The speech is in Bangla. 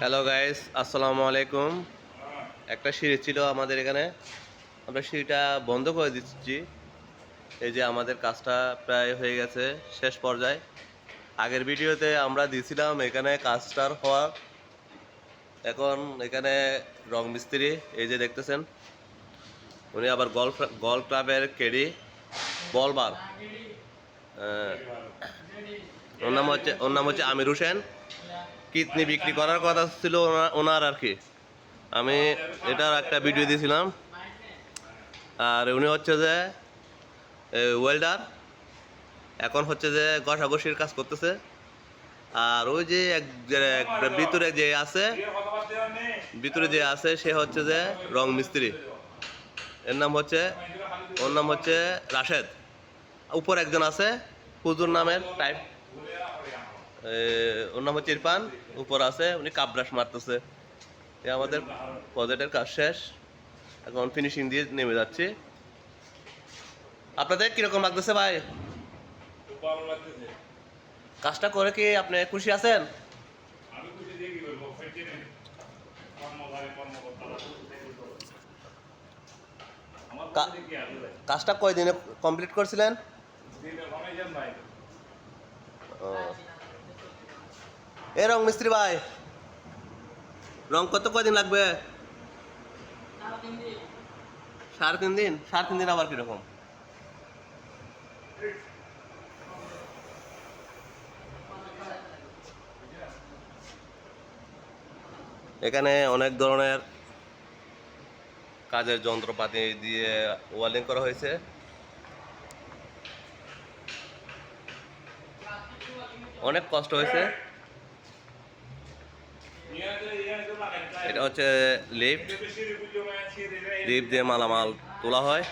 হ্যালো গাইস আসসালামু আলাইকুম একটা সিঁড়ি ছিল আমাদের এখানে। আমরা সিঁড়িটা বন্ধ করে দিচ্ছি। এই যে আমাদের কাজটা প্রায় হয়ে গেছে, শেষ পর্যায়ে। আগের ভিডিওতে আমরা দিয়েছিলাম এখানে কাজটার হওয়ার এখন এখানে রং মিস্ত্রি, এই যে দেখতেছেন, উনি আবার গল্ফ গল ক্লাবের কেডি, বলবার। ওর নাম হচ্ছে, ওর নাম হচ্ছে আমির হোসেন। কিডনি বিক্রি করার কথা ছিল ওনা- ওনার আর কি আমি এটার একটা ভিডিও দিয়েছিলাম আর উনি হচ্ছে যে ওয়েল্ডার এখন হচ্ছে যে ঘষাঘষির কাজ করতেছে। আর ওই যে এক ভিতরে যে আছে, ভিতরে যে আছে, সে হচ্ছে যে রং মিস্ত্রি। এর নাম হচ্ছে, ওর নাম হচ্ছে রাশেদ। উপর একজন আছে, হুজুর নামের টাইপ ওর নাম হচ্ছে ইরফান উপর আছে উনি কাবরাস মারতেছে। আমাদের প্রজেক্টের কাজ শেষ। এখন ফিনিশিং দিয়ে নেমে যাচ্ছি। আপনাদের কীরকম লাগতেছে ভাই? কাজটা করে কি আপনি খুশি আছেন? কাজটা কয়দিনে কমপ্লিট করছিলেন? ও। এ রং মিস্ত্রি ভাই। রং কত কয়দিন লাগবে? সাড়ে তিন দিন। সাড়ে তিন দিন আবার কীরকম? এখানে অনেক ধরনের কাজের যন্ত্রপাতি দিয়ে ওয়ালিং করা হয়েছে। অনেক কষ্ট হয়েছে নিয়ে যে ইয়ে যে লাগাই এটা হচ্ছে লিফট। লিফট দিয়ে মালামাল তোলা হয়।